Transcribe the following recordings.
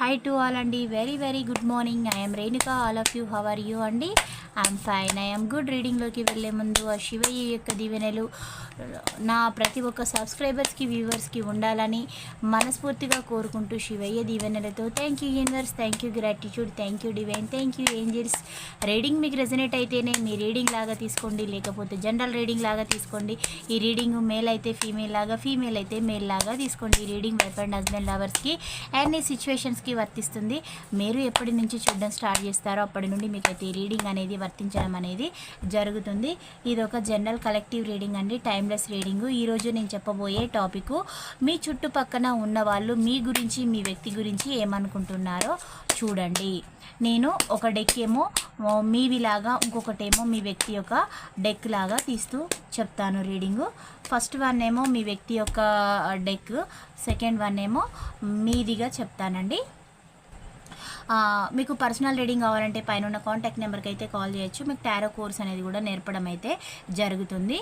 High to all అండి. Very very good morning I'm Renuka all of you how are you అండి? I'm fine I'm good రీడింగ్లోకి వెళ్ళే ముందు ఆ శివయ్య యొక్క దీవెనలు నా ప్రతి ఒక్క సబ్స్క్రైబర్స్కి వ్యూవర్స్కి ఉండాలని మనస్ఫూర్తిగా కోరుకుంటూ శివయ్య దీవెనలతో thank you universe thank you gratitude thank you divine thank you angels reading మీకు రెజనేట్ అయితేనే మీ రీడింగ్ లాగా తీసుకోండి. లేకపోతే జనరల్ రీడింగ్ లాగా తీసుకోండి. ఈ రీడింగ్ మేల్ అయితే ఫీమేల్ లాగా ఫీమేల్ అయితే మేల్ లాగా తీసుకోండి. ఈ రీడింగ్ వైఫ్ అండ్ హస్బెండ్ లవర్స్కి అన్ని సిచ్యువేషన్స్కి వర్తిస్తుంది. మీరు ఎప్పటి నుంచి చూడడం స్టార్ట్ చేస్తారో అప్పటి నుండి మీకు అయితే రీడింగ్ అనేది వర్తించడం అనేది జరుగుతుంది. ఇది ఒక జనరల్ కలెక్టివ్ రీడింగ్ అండి టైమ్లెస్ రీడింగ్. ఈరోజు నేను చెప్పబోయే టాపిక్ మీ చుట్టుపక్కన ఉన్న వాళ్ళు మీ గురించి మీ వ్యక్తి గురించి ఏమనుకుంటున్నారో చూడండి. నేను ఒక డెక్ ఏమో మీవిలాగా ఇంకొకటేమో మీ వ్యక్తి యొక్క డెక్ లాగా తీస్తూ చెప్తాను రీడింగు. ఫస్ట్ వన్ ఏమో మీ వ్యక్తి యొక్క డెక్ సెకండ్ వన్ ఏమో మీదిగా చెప్తానండి. మీకు పర్సనల్ రీడింగ్ కావాలంటే పైన ఉన్న కాంటాక్ట్ నెంబర్కి అయితే కాల్ చేయొచ్చు. మీకు టారో కోర్స్ అనేది కూడా నేర్పడం అయితే జరుగుతుంది.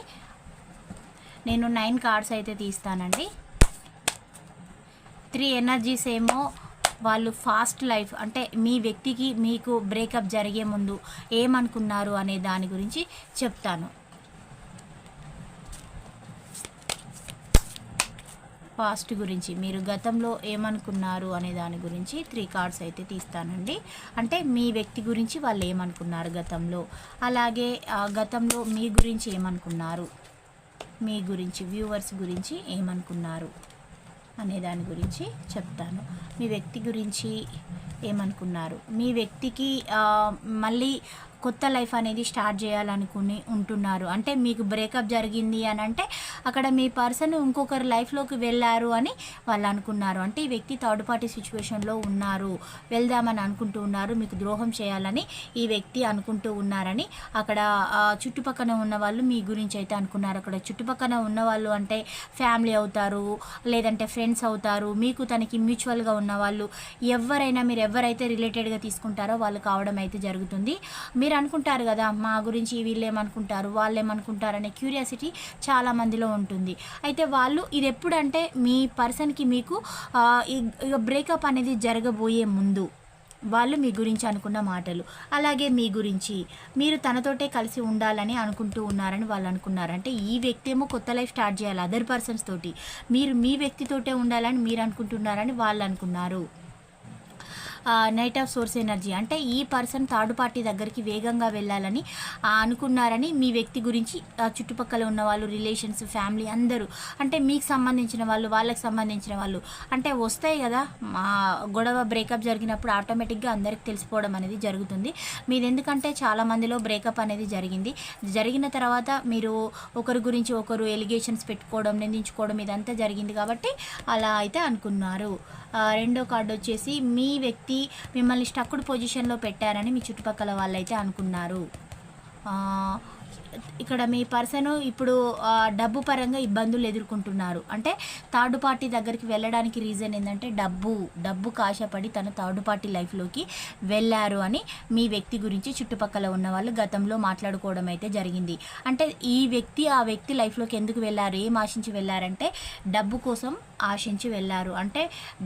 నేను నైన్ కార్డ్స్ అయితే తీస్తానండి. త్రీ ఎనర్జీస్ ఏమో వాళ్ళు ఫాస్ట్ లైఫ్ అంటే మీ వ్యక్తికి మీకు బ్రేకప్ జరిగే ముందు ఏమనుకున్నారు అనే దాని గురించి చెప్తాను. పాస్ట్ గురించి మీరు గతంలో ఏమనుకున్నారు అనే దాని గురించి త్రీ కార్డ్స్ అయితే తీస్తానండి. అంటే మీ వ్యక్తి గురించి వాళ్ళు ఏమనుకున్నారు గతంలో? అలాగే గతంలో మీ గురించి ఏమనుకున్నారు? మీ గురించి వ్యూవర్స్ గురించి ఏమనుకున్నారు? అనే దాని గురించి చెప్తాను. మీ వ్యక్తి గురించి ఏమనుకున్నారు? మీ వ్యక్తికి మళ్ళీ కొత్త లైఫ్ అనేది స్టార్ట్ చేయాలనుకుని ఉంటున్నారు. అంటే మీకు బ్రేకప్ జరిగింది అని అంటే అక్కడ మీ పర్సన్ ఇంకొకరి లైఫ్లోకి వెళ్ళారు అని వాళ్ళు అనుకున్నారు. అంటే ఈ వ్యక్తి థర్డ్ పార్టీ సిచ్యువేషన్లో ఉన్నారు. వెళ్దామని అనుకుంటూ ఉన్నారు. మీకు ద్రోహం చేయాలని ఈ వ్యక్తి అనుకుంటూ ఉన్నారని అక్కడ చుట్టుపక్కన ఉన్న వాళ్ళు మీ గురించి అయితే అనుకున్నారు. అక్కడ చుట్టుపక్కన ఉన్న వాళ్ళు అంటే ఫ్యామిలీ అవుతారు లేదంటే ఫ్రెండ్స్ అవుతారు. మీకు తనకి మ్యూచువల్గా ఉన్న వాళ్ళు ఎవరైనా మీరు ఎవరైతే రిలేటెడ్గా తీసుకుంటారో వాళ్ళు కావడం అయితే జరుగుతుంది. మీరు మీరు అనుకుంటారు కదా మా గురించి వీళ్ళు వాళ్ళేమనుకుంటారు వాళ్ళు అనే క్యూరియాసిటీ చాలా మందిలో ఉంటుంది. అయితే వాళ్ళు ఇది ఎప్పుడంటే మీ పర్సన్కి మీకు ఈ- ఇక బ్రేకప్ అనేది జరగబోయే ముందు వాళ్ళు మీ గురించి అనుకున్న మాటలు అలాగే మీ గురించి మీరు తనతోటే కలిసి ఉండాలని అనుకుంటూ ఉన్నారని వాళ్ళు అనుకున్నారు. అంటే ఈ వ్యక్తి ఏమో కొత్త లైఫ్ స్టార్ట్ చేయాలి అదర్ పర్సన్స్ తోటి. మీరు మీ వ్యక్తితోటే ఉండాలని మీరు అనుకుంటున్నారని వాళ్ళు అనుకున్నారు. నైట్ ఆఫ్ సోర్స్ ఎనర్జీ అంటే ఈ పర్సన్ థర్డ్ పార్టీ దగ్గరికి వేగంగా వెళ్ళాలని అనుకున్నారని మీ వ్యక్తి గురించి చుట్టుపక్కల ఉన్న వాళ్ళు రిలేషన్స్ ఫ్యామిలీ అందరూ అంటే మీకు సంబంధించిన వాళ్ళు వాళ్ళకి సంబంధించిన వాళ్ళు అంటే వస్తాయి కదా మా గొడవ బ్రేకప్ జరిగినప్పుడు ఆటోమేటిక్గా అందరికి తెలిసిపోవడం అనేది జరుగుతుంది. మీది ఎందుకంటే చాలా మందిలో బ్రేకప్ అనేది జరిగింది. జరిగిన తర్వాత మీరు ఒకరి గురించి ఒకరు ఎలిగేషన్స్ పెట్టుకోవడం నిందించుకోవడం ఇదంతా జరిగింది కాబట్టి అలా అయితే అనుకున్నారు. రెండో కార్డు వచ్చేసి మీ వ్యక్తి మిమ్మల్ని స్టక్డ్ పొజిషన్లో పెట్టారని మీ చుట్టుపక్కల వాళ్ళైతే అనుకున్నారు. ఇక్కడ మీ పర్సన్ ఇప్పుడు డబ్బు పరంగా ఇబ్బందులు ఎదుర్కొంటున్నారు. అంటే థర్డ్ పార్టీ దగ్గరికి వెళ్ళడానికి రీజన్ ఏంటంటే డబ్బు డబ్బు కాశపడి తను థర్డ్ పార్టీ లైఫ్లోకి వెళ్ళారు అని మీ వ్యక్తి గురించి చుట్టుపక్కల ఉన్న వాళ్ళు గతంలో మాట్లాడుకోవడం అయితే జరిగింది. అంటే ఈ వ్యక్తి ఆ వ్యక్తి లైఫ్లోకి ఎందుకు వెళ్ళారు ఏం ఆశించి వెళ్ళారంటే డబ్బు కోసం ఆశించి వెళ్ళారు. అంటే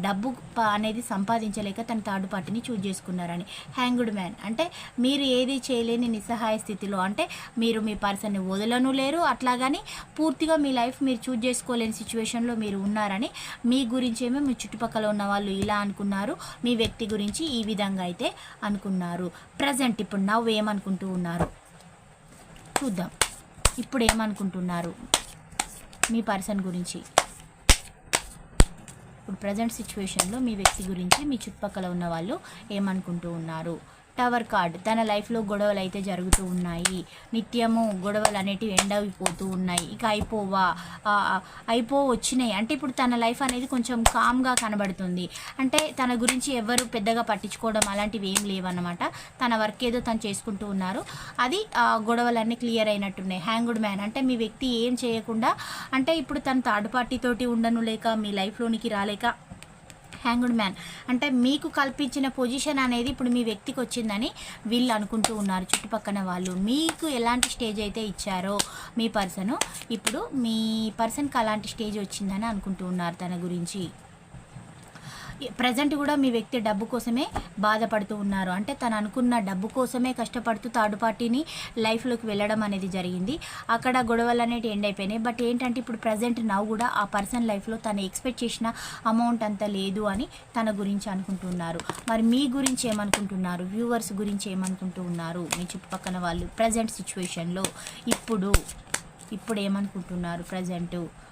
డబ్బు అనేది సంపాదించలేక తన థర్డ్ పార్టీని చూజ్ చేసుకున్నారని. హ్యాంగ్డ్ మ్యాన్ అంటే మీరు ఏది చేయలేని నిస్సహాయ స్థితిలో అంటే మీరు మీ మీ పర్సన్ని వదలను లేరు. అట్లాగని పూర్తిగా మీ లైఫ్ మీరు చూజ్ చేసుకోలేని సిచ్యువేషన్లో మీరు ఉన్నారని మీ గురించేమో మీ చుట్టుపక్కల ఉన్న వాళ్ళు ఇలా అనుకున్నారు. మీ వ్యక్తి గురించి ఈ విధంగా అయితే అనుకున్నారు. ప్రజెంట్ ఇప్పుడు నవ్వు ఏమనుకుంటూ ఉన్నారు? చూద్దాం. ఇప్పుడు ఏమనుకుంటున్నారు మీ పర్సన్ గురించి? ఇప్పుడు ప్రజెంట్ సిచ్యువేషన్లో మీ వ్యక్తి గురించి మీ చుట్టుపక్కల ఉన్న వాళ్ళు ఏమనుకుంటూ ఉన్నారు? Tower card. తన లైఫ్లో గొడవలు అయితే జరుగుతూ ఉన్నాయి. నిత్యము గొడవలు అనేటివి ఎండ్ అయిపోతూ ఉన్నాయి. ఇక అయిపోవా? ఆ, అయిపో వచ్చినాయి అంటే ఇప్పుడు తన లైఫ్ అనేది కొంచెం కామ్గా కనబడుతుంది. అంటే తన గురించి ఎవరు పెద్దగా పట్టించుకోవడం అలాంటివి ఏం లేవన్నమాట. తన వర్క్ ఏదో తను చేసుకుంటూ ఉన్నారు. అది ఆ గొడవలన్నీ క్లియర్ అయినట్టున్నాయి. Hanged man. అంటే మీ వ్యక్తి ఏం చేయకుండా అంటే ఇప్పుడు తను థర్డ్ పార్టీతోటి ఉండను లేక మీ లైఫ్లోనికి రాలేక హ్యాంగ్డ్ మ్యాన్. అంటే మీకు కల్పించిన పొజిషన్ అనేది ఇప్పుడు మీ వ్యక్తికి వచ్చిందని వీళ్ళు అనుకుంటూ ఉన్నారు. చుట్టుపక్కన వాళ్ళు మీకు ఎలాంటి స్టేజ్ అయితే ఇచ్చారో మీ పర్సన్ ఇప్పుడు మీ పర్సన్కి అలాంటి స్టేజ్ వచ్చిందని అనుకుంటూ ఉన్నారు తన గురించి. ప్రజెంట్ కూడా మీ వ్యక్తి డబ్బు కోసమే బాధపడుతూ ఉన్నారు. అంటే తను అనుకున్న డబ్బు కోసమే కష్టపడుతూ థర్డ్ పార్టీని లైఫ్లోకి వెళ్ళడం అనేది జరిగింది. అక్కడ గొడవలు అనేవి ఎండ్ అయిపోయినాయి. బట్ ఏంటంటే ఇప్పుడు ప్రజెంట్ నవ్వు కూడా ఆ పర్సన్ లైఫ్లో తను ఎక్స్పెక్ట్ చేసిన అమౌంట్ అంత లేదు అని తన గురించి అనుకుంటున్నారు. మరి మీ గురించి ఏమనుకుంటున్నారు? వ్యూవర్స్ గురించి ఏమనుకుంటూ ఉన్నారు? మీ చుట్టుపక్కల వాళ్ళు ప్రజెంట్ సిచ్యువేషన్లో ఇప్పుడు ఇప్పుడు ఏమనుకుంటున్నారు ప్రజెంటు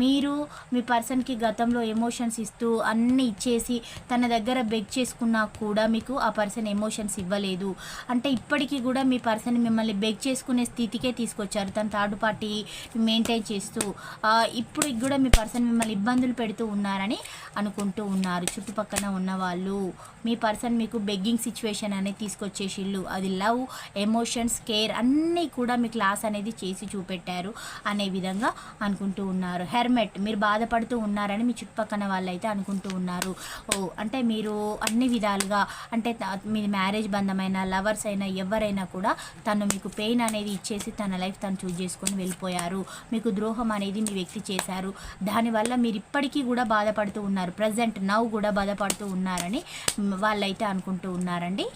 మీరు మీ పర్సన్కి గతంలో ఎమోషన్స్ ఇస్తూ అన్నీ ఇచ్చేసి తన దగ్గర బెగ్ చేసుకున్నా కూడా మీకు ఆ పర్సన్ ఎమోషన్స్ ఇవ్వలేదు. అంటే ఇప్పటికీ కూడా మీ పర్సన్ మిమ్మల్ని బెగ్ చేసుకునే స్థితికే తీసుకొచ్చారు. తన థర్డ్ పార్టీ మెయింటైన్ చేస్తూ ఇప్పుడు కూడా మీ పర్సన్ మిమ్మల్ని ఇబ్బందులు పెడుతూ ఉన్నారని అనుకుంటూ ఉన్నారు. చుట్టుపక్కల ఉన్న వాళ్ళు మీ పర్సన్ మీకు బెగ్గింగ్ సిచ్యువేషన్ అనేది తీసుకొచ్చేసిళ్ళు. అది లవ్ ఎమోషన్స్ కేర్ అన్నీ కూడా మీ క్లాస్ అనేది చేసి చూపెట్టారు అనే విధంగా అనుకుంటూ ఉన్నారు. హెర్మెట్ మీరు బాధపడుతూ ఉన్నారని మీ చుట్టుపక్కల వాళ్ళు అయితే అనుకుంటూ ఉన్నారు. ఓ అంటే మీరు అన్ని విధాలుగా అంటే మీ మ్యారేజ్ బంధమైన లవర్స్ అయినా ఎవరైనా కూడా తను మీకు పెయిన్ అనేది ఇచ్చేసి తన లైఫ్ తను చూజ్ చేసుకొని వెళ్ళిపోయారు. మీకు ద్రోహం అనేది మీ వ్యక్తి చేశారు. దానివల్ల మీరు ఇప్పటికీ కూడా బాధపడుతూ ఉన్నారు. ప్రజెంట్ నవ్వు కూడా బాధపడుతూ ఉన్నారని వాళ్ళైతే అనుకుంటూ ఉన్నారండి.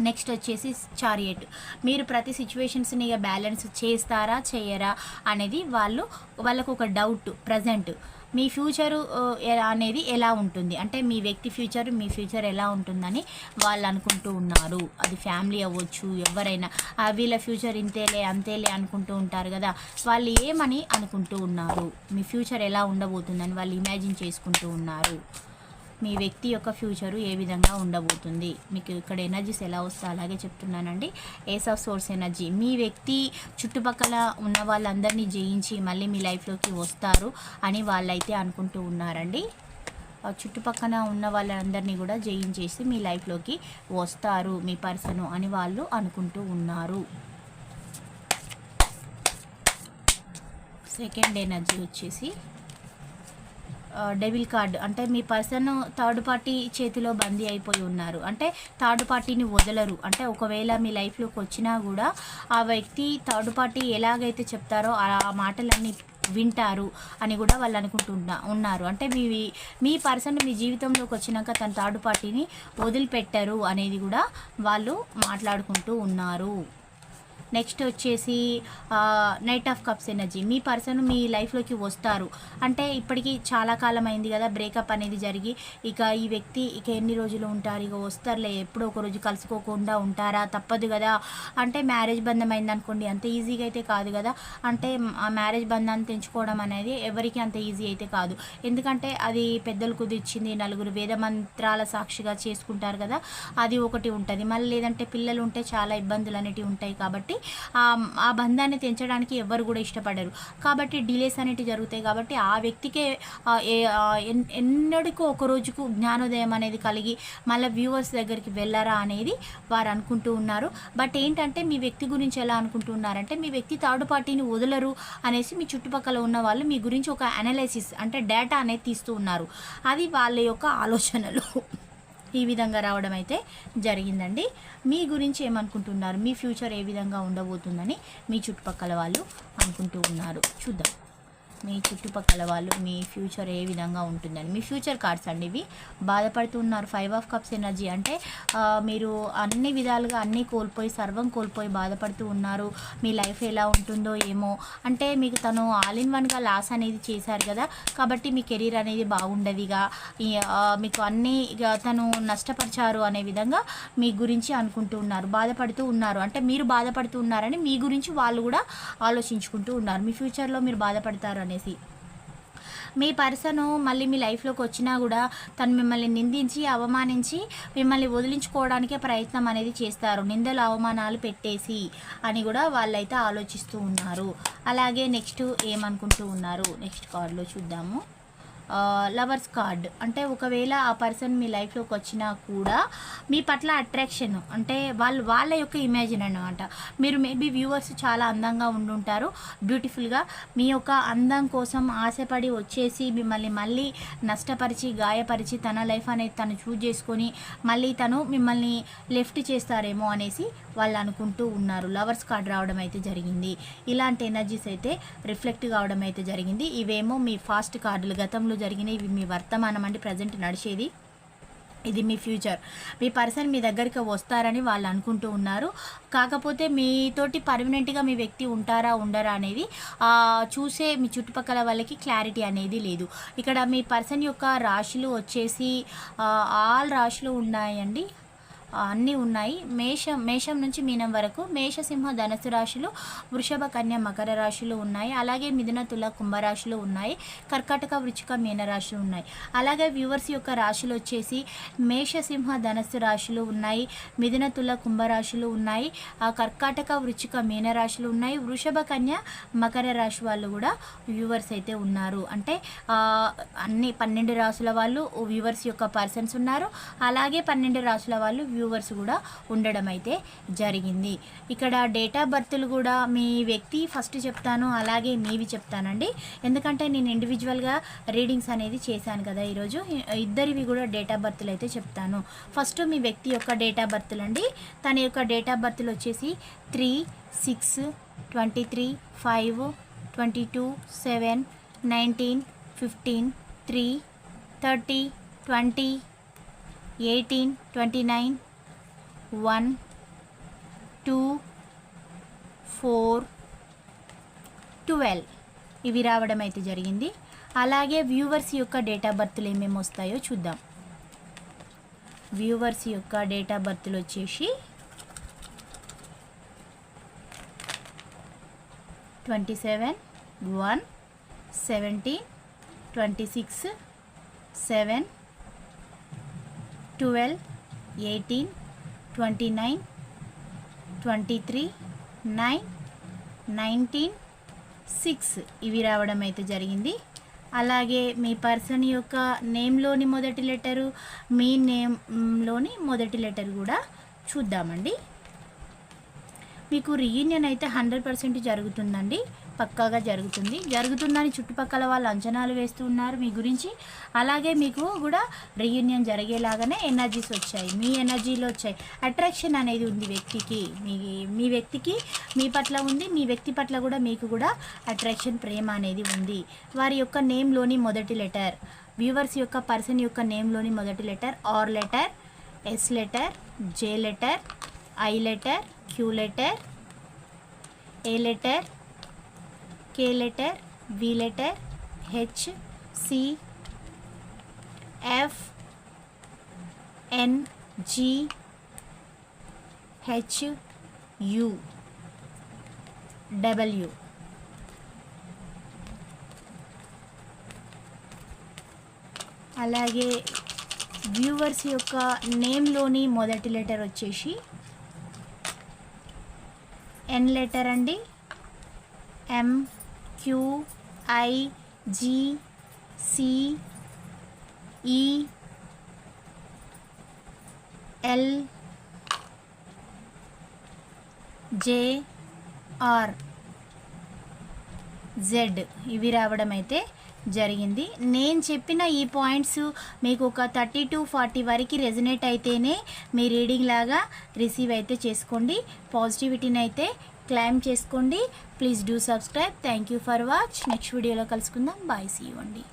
నెక్స్ట్ వచ్చేసి చారియట్. మీరు ప్రతి సిచ్యువేషన్స్ని ఇక బ్యాలెన్స్ చేస్తారా చేయరా అనేది వాళ్ళు వాళ్ళకు ఒక డౌట్ ప్రజెంట్. మీ ఫ్యూచరు అనేది ఎలా ఉంటుంది? అంటే మీ వ్యక్తి ఫ్యూచర్ మీ ఫ్యూచర్ ఎలా ఉంటుందని వాళ్ళు అనుకుంటూ ఉన్నారు. అది ఫ్యామిలీ అవ్వచ్చు ఎవరైనా వీళ్ళ ఫ్యూచర్ ఇంతేలే అంతేలే అనుకుంటూ ఉంటారు కదా. వాళ్ళు ఏమని అనుకుంటూ ఉన్నారు? మీ ఫ్యూచర్ ఎలా ఉండబోతుందని వాళ్ళు ఇమాజిన్ చేసుకుంటూ ఉన్నారు. మీ వ్యక్తి యొక్క ఫ్యూచరు ఏ విధంగా ఉండబోతుంది? మీకు ఇక్కడ ఎనర్జీస్ ఎలా వస్తా అలాగే చెప్తున్నానండి. ఏస్ ఆఫ్ సోర్స్ ఎనర్జీ మీ వ్యక్తి చుట్టుపక్కల ఉన్న వాళ్ళందరినీ జయించి మళ్ళీ మీ లైఫ్లోకి వస్తారు అని వాళ్ళైతే అనుకుంటూ ఉన్నారండి. చుట్టుపక్కన చుట్టుపక్కల ఉన్న వాళ్ళందరినీ కూడా జయించేసి మీ లైఫ్లోకి వస్తారు మీ పర్సను అని వాళ్ళు అనుకుంటూ ఉన్నారు. సెకండ్ ఎనర్జీ వచ్చేసి డెబిల్ కార్డ్ అంటే మీ పర్సన్ థర్డ్ పార్టీ చేతిలో బందీ అయిపోయి ఉన్నారు. అంటే థర్డ్ పార్టీని వదలరు. అంటే ఒకవేళ మీ లైఫ్లోకి వచ్చినా కూడా ఆ వ్యక్తి థర్డ్ పార్టీ ఎలాగైతే చెప్తారో ఆ మాటలన్నీ వింటారు అని కూడా వాళ్ళు అనుకుంటున్నా ఉన్నారు. అంటే మీ మీ పర్సన్ మీ జీవితంలోకి వచ్చినాక తన థర్డ్ పార్టీని వదిలిపెట్టరు అనేది కూడా వాళ్ళు మాట్లాడుకుంటూ ఉన్నారు. నెక్స్ట్ వచ్చేసి నైట్ ఆఫ్ కప్స్ ఎనర్జీ మీ పర్సన్ మీ లైఫ్లోకి వస్తారు. అంటే ఇప్పటికీ చాలా కాలం అయింది కదా బ్రేకప్ అనేది జరిగి ఇక ఈ వ్యక్తి ఇక ఎన్ని రోజులు ఉంటారు? ఇక వస్తారులే ఎప్పుడో ఒక రోజు కలుసుకోకుండా ఉంటారా? తప్పదు కదా. అంటే మ్యారేజ్ బంధం అయింది అనుకోండి అంత ఈజీగా అయితే కాదు కదా. అంటే ఆ మ్యారేజ్ బంధాన్ని తెంచుకోవడం అనేది ఎవరికి అంత ఈజీ అయితే కాదు. ఎందుకంటే అది పెద్దలు కుదిర్చింది నలుగురు వేద మంత్రాల సాక్షిగా చేసుకుంటారు కదా. అది ఒకటి ఉంటుంది. మళ్ళీ లేదంటే పిల్లలు ఉంటే చాలా ఇబ్బందులు అనేటివి ఉంటాయి కాబట్టి ఆ బంధాన్ని తెంచడానికి ఎవరు కూడా ఇష్టపడరు. కాబట్టి డిలేస్ అనేటివి జరుగుతాయి కాబట్టి ఆ వ్యక్తికే ఎన్నడికో ఎన్- ఒక రోజుకు జ్ఞానోదయం అనేది కలిగి మళ్ళీ వ్యూవర్స్ దగ్గరికి వెళ్ళారా అనేది వారు అనుకుంటూ ఉన్నారు. బట్ ఏంటంటే మీ వ్యక్తి గురించి ఎలా అనుకుంటున్నారంటే మీ వ్యక్తి థర్డ్ పార్టీని వదలరు అనేసి మీ చుట్టుపక్కల ఉన్న వాళ్ళు మీ గురించి ఒక అనాలైసిస్ అంటే డేటా అనేది తీస్తూ ఉన్నారు. అది వాళ్ళ యొక్క ఆలోచనలు. ఈ విధంగా రావడం అయితే జరిగిందండి. మీ గురించి ఏమనుకుంటున్నారు? మీ ఫ్యూచర్ ఏ విధంగా ఉండబోతుందని మీ చుట్టుపక్కల వాళ్ళు అనుకుంటూ ఉన్నారు. చూద్దాం. మీ చుట్టుపక్కల వాళ్ళు మీ ఫ్యూచర్ ఏ విధంగా ఉంటుందని. మీ ఫ్యూచర్ కార్డ్స్ అండి ఇవి. బాధపడుతున్నారు. ఫైవ్ ఆఫ్ కప్స్ ఎనర్జీ అంటే మీరు అన్ని విధాలుగా అన్నీ కోల్పోయి సర్వం కోల్పోయి బాధపడుతూ ఉన్నారు. మీ లైఫ్ ఎలా ఉంటుందో ఏమో. అంటే మీకు తను ఆల్ ఇన్ వన్గా లాస్ అనేది చేశారు కదా. కాబట్టి మీ కెరీర్ అనేది బాగుండదిగా. మీకు అన్నీ ఇక తను నష్టపరిచారు అనే విధంగా మీ గురించి అనుకుంటూ ఉన్నారు. బాధపడుతూ ఉన్నారు. అంటే మీరు బాధపడుతూ ఉన్నారని మీ గురించి వాళ్ళు కూడా ఆలోచించుకుంటూ ఉన్నారు. మీ ఫ్యూచర్లో మీరు బాధపడతారు అనేసి. మీ పర్సన్ మళ్ళీ మీ లైఫ్లోకి వచ్చినా కూడా తను మిమ్మల్ని నిందించి అవమానించి మిమ్మల్ని వదిలించుకోవడానికే ప్రయత్నం అనేది చేస్తారు. నిందలు అవమానాలు పెట్టేసి అని కూడా వాళ్ళైతే ఆలోచిస్తూ ఉన్నారు. అలాగే నెక్స్ట్ ఏమనుకుంటూ ఉన్నారు? నెక్స్ట్ కార్డులో చూద్దాము. Lovers card. అంటే ఒకవేళ ఆ పర్సన్ మీ లైఫ్లోకి వచ్చినా కూడా మీ పట్ల అట్రాక్షన్ అంటే వాళ్ళు వాళ్ళ యొక్క ఇమాజిన్ అనమాట మీరు మేబీ వ్యూవర్స్ చాలా అందంగా ఉండుంటారు బ్యూటిఫుల్గా. మీ యొక్క అందం కోసం ఆశపడి వచ్చేసి మిమ్మల్ని మళ్ళీ నష్టపరిచి గాయపరిచి తన లైఫ్ అనేది తను చూజ్ చేసుకొని మళ్ళీ తను మిమ్మల్ని లెఫ్ట్ చేస్తారేమో అనేసి వాళ్ళు అనుకుంటూ ఉన్నారు. లవర్స్ కార్డ్ రావడం అయితే జరిగింది. ఇలాంటి ఎనర్జీస్ అయితే రిఫ్లెక్ట్ కావడం అయితే జరిగింది. ఇవేమో మీ ఫాస్ట్ కార్డులు గతంలో గతంలో జరిగినాయి. ఇవి మీ వర్తమానం అండి ప్రజెంట్ నడిచేది. ఇది మీ ఫ్యూచర్. మీ పర్సన్ మీ దగ్గరికి వస్తారని వాళ్ళు అనుకుంటూ ఉన్నారు. కాకపోతే మీతోటి పర్మనెంట్గా మీ వ్యక్తి ఉంటారా ఉండరా అనేది చూసే మీ చుట్టుపక్కల వాళ్ళకి క్లారిటీ అనేది లేదు. ఇక్కడ మీ పర్సన్ యొక్క రాశులు వచ్చేసి ఆల్ రాశులు ఉన్నాయండి. అన్నీ ఉన్నాయి. మేషం మేషం నుంచి మీనం వరకు మేషసింహ ధనస్సు రాశులు వృషభ కన్య మకర రాశులు ఉన్నాయి. అలాగే మిథున తుల కుంభరాశులు ఉన్నాయి. కర్కాటక వృచ్చిక మీనరాశులు ఉన్నాయి. అలాగే వ్యూవర్స్ యొక్క రాశులు వచ్చేసి మేషసింహ ధనస్సు రాశులు ఉన్నాయి. మిథున తుల కుంభరాశులు ఉన్నాయి. ఆ కర్కాటక వృచ్చిక మీన రాశులు ఉన్నాయి. వృషభ కన్య మకర రాశి వాళ్ళు కూడా వ్యూవర్స్ అయితే ఉన్నారు. అంటే అన్ని పన్నెండు రాసుల వాళ్ళు వ్యూవర్స్ యొక్క పర్సన్స్ ఉన్నారు. అలాగే పన్నెండు రాసుల వాళ్ళు వ్యూవర్స్ కూడా ఉండడం అయితే జరిగింది. ఇక్కడ డేట్ ఆఫ్ బర్త్లు కూడా మీ వ్యక్తి ఫస్ట్ చెప్తాను అలాగే మీవి చెప్తానండి. ఎందుకంటే నేను ఇండివిజువల్గా రీడింగ్స్ అనేది చేశాను కదా ఈరోజు. ఇద్దరివి కూడా డేట్ ఆఫ్ బర్త్లు అయితే చెప్తాను. ఫస్ట్ మీ వ్యక్తి యొక్క డేట్ ఆఫ్ బర్త్లు అండి. తన యొక్క డేట్ ఆఫ్ బర్త్లు వచ్చేసి three six twenty three five twenty two seven nineteen fifteen three thirty twenty eighteen twenty nine one two four twelve. ఇవి రావడం అయితే జరిగింది. అలాగే వ్యూవర్స్ యొక్క డేట్ ఆఫ్ బర్త్లు ఏమేమి వస్తాయో చూద్దాం. వ్యూవర్స్ యొక్క డేట్ ఆఫ్ బర్త్లు వచ్చేసి twenty seven one seventeen twenty six seven twelve eighteen twenty nine twenty three nine nineteen six ఇవి రావడం అయితే జరిగింది. అలాగే మీ పర్సన్ యొక్క నేమ్లోని మొదటి లెటరు మీ నేమ్లోని మొదటి లెటర్ కూడా చూద్దామండి. మీకు రీయూనియన్ అయితే హండ్రెడ్ పర్సెంట్ జరుగుతుందండి. పక్కాగా జరుగుతుంది. జరుగుతుందని చుట్టుపక్కల వాళ్ళు అంచనాలు వేస్తూ ఉన్నారు మీ గురించి. అలాగే మీకు కూడా రీయూనియన్ జరిగేలాగానే ఎనర్జీస్ వచ్చాయి. మీ ఎనర్జీలో వచ్చాయి అట్రాక్షన్ అనేది ఉంది వ్యక్తికి. మీ మీ వ్యక్తికి మీ పట్ల ఉంది. మీ వ్యక్తి పట్ల కూడా మీకు కూడా అట్రాక్షన్ ప్రేమ అనేది ఉంది. వారి యొక్క నేమ్లోని మొదటి లెటర్ వ్యూవర్స్ యొక్క పర్సన్ యొక్క నేమ్లోని మొదటి letter R letter S letter J letter I letter Q letter A letter K letter V letter H C F N G H U W అలాగే వ్యూవర్స్ యొక్క నేమ్లోని మొదటి లెటర్ వచ్చేసి ఎన్ లెటర్ అండి. M Q I G G E L J R Z ఇవి రావడం అయితే జరిగింది. నేను చెప్పిన ఈ పాయింట్స్ మీకు ఒక థర్టీ టు ఫార్టీ వరకు రెజనేట్ అయితేనే మీ రీడింగ్ లాగా రిసీవ్ అయితే చేసుకోండి. పాజిటివిటీని అయితే క్లైమ్ చేసుకోండి. Please do subscribe thank you for watch next వీడియోలో కలుసుకుందాం. బాయ్ సీ అండి.